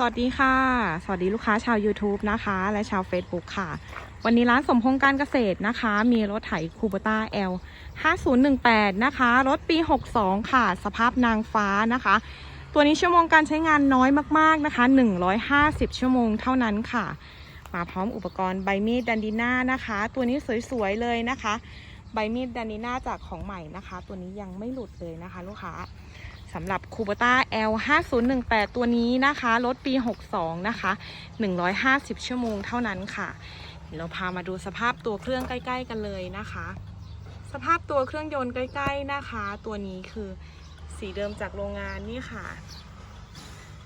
สวัสดีค่ะ สวัสดีลูกค้าชาว YouTube นะคะ และชาว Facebook ค่ะ วันนี้ร้านสมพงษ์การเกษตรนะคะ มีรถไถคูบต้า L 5018 นะคะ รถปี 62 ค่ะ สภาพนางฟ้านะคะ ตัวนี้ชั่วโมงการใช้งานน้อยมากๆนะคะ 150 ชั่วโมงเท่านั้นค่ะ มาพร้อมอุปกรณ์ใบมีดดันดีน่านะคะ ตัวนี้สวยๆ เลยนะคะ ใบมีดดันดีน่าจากของใหม่นะคะ ตัวนี้ยังไม่หลุดเลยนะคะ ลูกค้า สำหรับคูโบต้า L 5018ตัวนี้นะคะ รถปี 62 นะคะ 150 ชั่วโมงเท่านั้นค่ะเดี๋ยวเราพามาดูสภาพตัวเครื่องใกล้ ๆ กันเลยนะคะ สภาพตัวเครื่องยนต์ใกล้ ๆ นะคะ ตัวนี้คือสีเดิมจากโรงงานนี่ค่ะ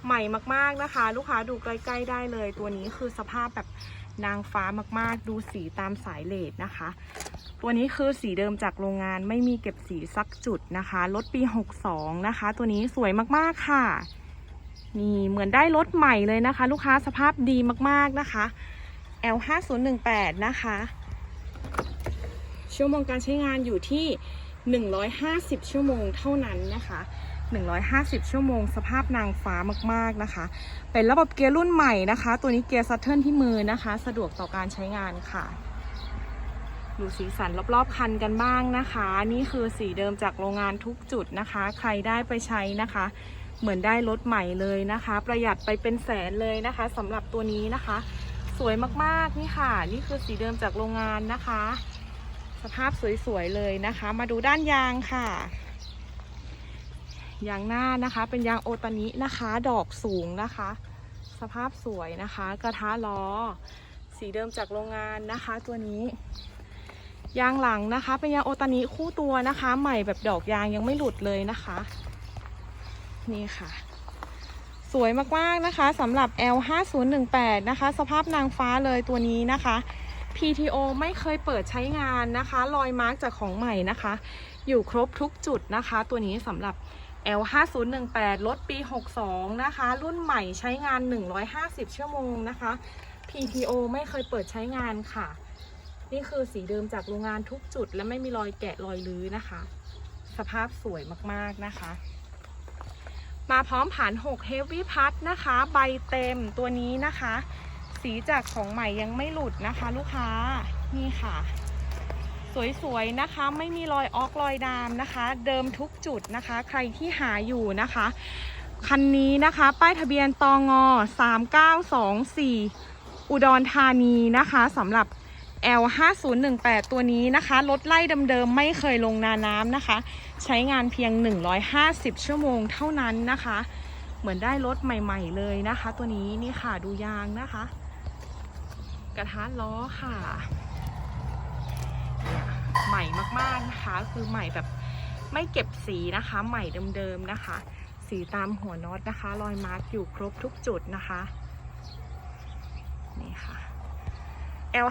ใหม่มากๆนะคะ ลูกค้าดูใกล้ ๆ ได้เลย ตัวนี้คือสภาพแบบนางฟ้ามากๆ ดูสีตามสายเลดนะคะ ตัวนี้คือสีเดิมจากโรงงานไม่มีเก็บสีสักจุดนะคะรถปี 62 นะคะ ตัวนี้สวยมากๆค่ะนี่เหมือนได้รถใหม่เลยนะคะ ลูกค้าสภาพดีมากๆนะคะ L 5018 นะคะ ชั่วโมงการใช้งานอยู่ที่ 150 ชั่วโมงเท่านั้นนะคะ150 ชั่วโมงสภาพนางฟ้ามากๆนะคะ เป็นระบบเกียร์รุ่นใหม่นะคะ ตัวนี้เกียร์ซัตเทิลที่มือนะคะ สะดวกต่อการใช้งานค่ะ ดูสีสันรอบๆคันกันบ้างนะคะ นี่คือสีเดิมจากโรงงานทุกจุดนะคะ ใครได้ไปใช้นะคะ เหมือนได้รถใหม่เลยนะคะ ประหยัดไปเป็นแสนเลยนะคะสำหรับตัวนี้นะคะ สวยมากๆนี่ค่ะ นี่คือสีเดิมจากโรงงานนะคะ สภาพสวยๆเลยนะคะ มาดูด้านยางค่ะยางหน้านะคะเป็นยางโอตานินะคะ ดอกสูงนะคะ สภาพสวยนะคะ กระทะล้อ สีเดิมจากโรงงานนะคะ ตัวนี้ ยางหลังนะคะ เป็นยางโอตานิคู่ตัวนะคะ ใหม่แบบดอกยางยังไม่หลุดเลยนะคะ นี่ค่ะ สวยมากๆนะคะสำหรับ L 5018 นะคะ สภาพนางฟ้าเลยตัวนี้นะคะ PTO ไม่เคยเปิดใช้งานนะคะ รอยมาร์กจากของใหม่นะคะ อยู่ครบทุกจุดนะคะ ตัวนี้สำหรับ L 5018 รถปี 62 นะคะ รุ่นใหม่ใช้งาน 150 ชั่วโมงนะคะ PTO ไม่เคยเปิดใช้งานค่ะ นี่คือสีเดิมจากโรงงานทุกจุด และไม่มีรอยแกะรอยลื้อนะคะ สภาพสวยมากๆนะคะ มาพร้อมผ่าน6 Heavy Plus นะคะ ใบเต็มตัวนี้นะคะ สีจากของใหม่ยังไม่หลุดนะคะ ลูกค้านี่ค่ะ สวยๆนะคะ ไม่มีรอยออกรอยดามนะคะ เดิมทุกจุดนะคะ ใครที่หาอยู่นะคะ คันนี้นะคะ ป้ายทะเบียนตองอ3924 อุดรธานีนะคะสำหรับ L 5018ตัวนี้นะคะรถไล่เดิมๆไม่เคยลงนาน้ำนะคะ ใช้งานเพียง 150 ชั่วโมงเท่านั้นนะคะ เหมือนได้รถใหม่ ๆ เลยนะคะ ตัวนี้นี่ค่ะดูยางนะคะ กระทะล้อค่ะ ใหม่มากๆนะคะ คือใหม่แบบไม่เก็บสีนะคะ ใหม่เดิมๆนะคะ สีตามหัวน็อตนะคะ รอยมาร์กอยู่ครบทุกจุดนะคะ นี่ค่ะ L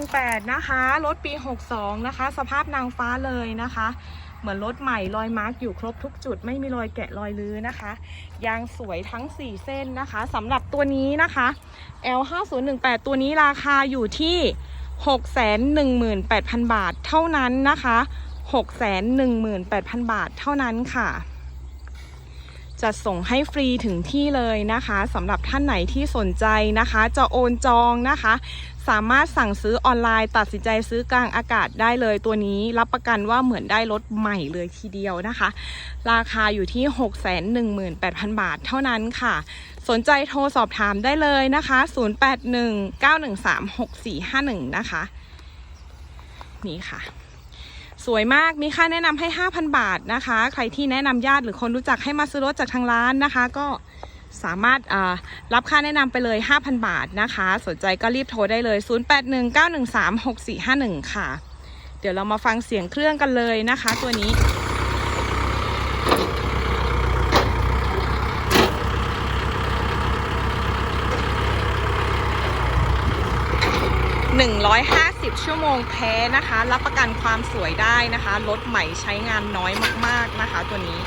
5018 นะคะรถปี 62 นะคะ สภาพนางฟ้าเลยนะคะ เหมือนรถใหม่รอยมาร์กอยู่ครบทุกจุดไม่มีรอยแกะรอยลื้อนะคะ ยางสวยทั้ง 4 เส้นนะคะสำหรับตัวนี้นะคะ L 5018 ตัวนี้ราคาอยู่ที่ 618,000 บาทเท่านั้นนะคะ 618,000 บาทเท่านั้นค่ะ จะส่งให้ฟรีถึงที่เลยนะคะสำหรับท่านไหนที่สนใจนะคะ จะโอนจองนะคะ สามารถสั่งซื้อออนไลน์ ตัดสินใจซื้อกลางอากาศได้เลยตัวนี้รับประกันว่าเหมือนได้รถใหม่เลยทีเดียวนะคะ ราคาอยู่ที่ 618,000 บาทเท่านั้นค่ะ สนใจโทรสอบถามได้เลยนะคะ 0819136451 นะคะ นี่ค่ะ สวยมากมีค่าแนะนำให้ 5,000 บาทนะคะ ใครที่แนะนำญาติหรือคนรู้จักให้มาซื้อรถจากทางร้านนะคะ ก็สามารถรับค่าแนะนำไปเลย 5,000 บาทนะคะ สนใจก็รีบโทรได้เลย 0819136451 ค่ะ เดี๋ยวเรามาฟังเสียงเครื่องกันเลยนะคะ ตัวนี้ 150 ชั่วโมงแท้นะคะ รับประกันความสวยได้นะคะ รถใหม่ใช้งานน้อยมากๆนะคะตัวนี้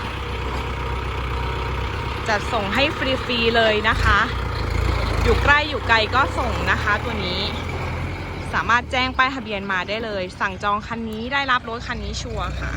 จะส่งให้ฟรีๆเลยนะคะ อยู่ใกล้อยู่ไกลก็ส่งนะคะตัวนี้ สามารถแจ้งป้ายทะเบียนมาได้เลย สั่งจองคันนี้ได้รับรถคันนี้ชัวร์ค่ะ